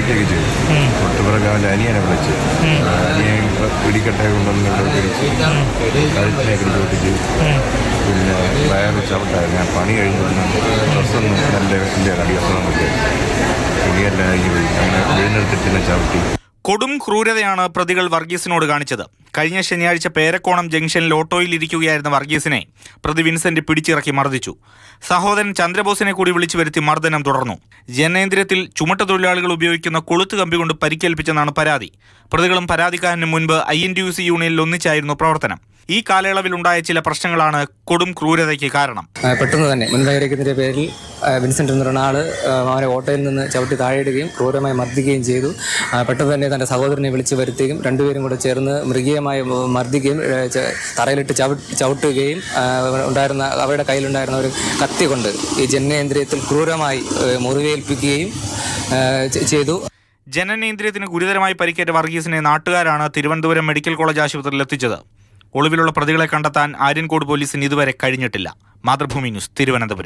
അടിക്കുകയൊക്കെ ചെയ്തു. തൊട്ടുപിറകെ അവന്റെ അനിയനെ വിളിച്ച് അനിയെ പിടിക്കട്ടെ കൊണ്ടുവന്ന് ഇവിടെ പിന്നെ വയറ് ചവിട്ടായിരുന്നു ഞാൻ പണി കഴിഞ്ഞ് ഡ്രസ്സൊന്നും എന്റെ എന്റെ അടിയൊന്നും നോക്കി തുണിയെല്ലാം അഴിഞ്ഞു പോയി. അങ്ങനെ വീടിനടുത്തിട്ട് എന്നെ ചവിട്ടി. കൊടും ക്രൂരതയാണ് പ്രതികൾ വർഗീസിനോട് കാണിച്ചത്. കഴിഞ്ഞ ശനിയാഴ്ച പേരക്കോണം ജംഗ്ഷനിൽ ഓട്ടോയിൽ ഇരിക്കുകയായിരുന്ന വർഗീസിനെ പ്രതി വിൻസെന്റ് പിടിച്ചിറക്കി മർദ്ദിച്ചു. സഹോദരൻ ചന്ദ്രബോസിനെ കൂടി വിളിച്ചു വരുത്തി മർദ്ദനം തുടർന്നു. ജനേന്ദ്രത്തിൽ ചുമട്ടുതൊഴിലാളികൾ ഉപയോഗിക്കുന്ന കൊളുത്ത് കമ്പി കൊണ്ട് പരിക്കേൽപ്പിച്ചെന്നാണ് പരാതി. പ്രതികളും പരാതിക്കാരനും മുൻപ് I N T U C യൂണിയനിൽ ഒന്നിച്ചായിരുന്നു പ്രവർത്തനം. ഈ കാലയളവിലുണ്ടായ ചില പ്രശ്നങ്ങളാണ് കൊടും ക്രൂരതയ്ക്ക് കാരണം. പെട്ടെന്ന് തന്നെ മുൻവൈരാഗ്യത്തിന്റെ പേരിൽ വിൻസെന്റ് റൊണാൾഡ് എന്ന് പറയുന്ന ആൾ അവനെ ഓട്ടോയിൽ നിന്ന് ചവിട്ടി താഴെയിടുകയും ക്രൂരമായി മർദ്ദിക്കുകയും ചെയ്തു. പെട്ടെന്ന് തന്നെ തന്റെ സഹോദരനെ വിളിച്ചു വരുത്തുകയും രണ്ടുപേരും കൂടെ ചേർന്ന് മൃഗീയമായി മർദ്ദിക്കുകയും തറയിലിട്ട് ചവി ചവിട്ടുകയും ഉണ്ടായിരുന്ന അവരുടെ കയ്യിലുണ്ടായിരുന്ന ഒരു കത്തി കൊണ്ട് ഈ ജനനേന്ദ്രിയത്തിൽ ക്രൂരമായി മുറിവേൽപ്പിക്കുകയും ചെയ്തു. ജനനേന്ദ്രിയത്തിന് ഗുരുതരമായി പരിക്കേറ്റ വർഗീസിനെ നാട്ടുകാരാണ് തിരുവനന്തപുരം മെഡിക്കൽ കോളേജ് ആശുപത്രിയിൽ എത്തിച്ചത്. ഒളിവിലുള്ള പ്രതികളെ കണ്ടെത്താൻ ആര്യൻകോട് പോലീസിന് ഇതുവരെ കഴിഞ്ഞിട്ടില്ല. മാതൃഭൂമി ന്യൂസ് തിരുവനന്തപുരം.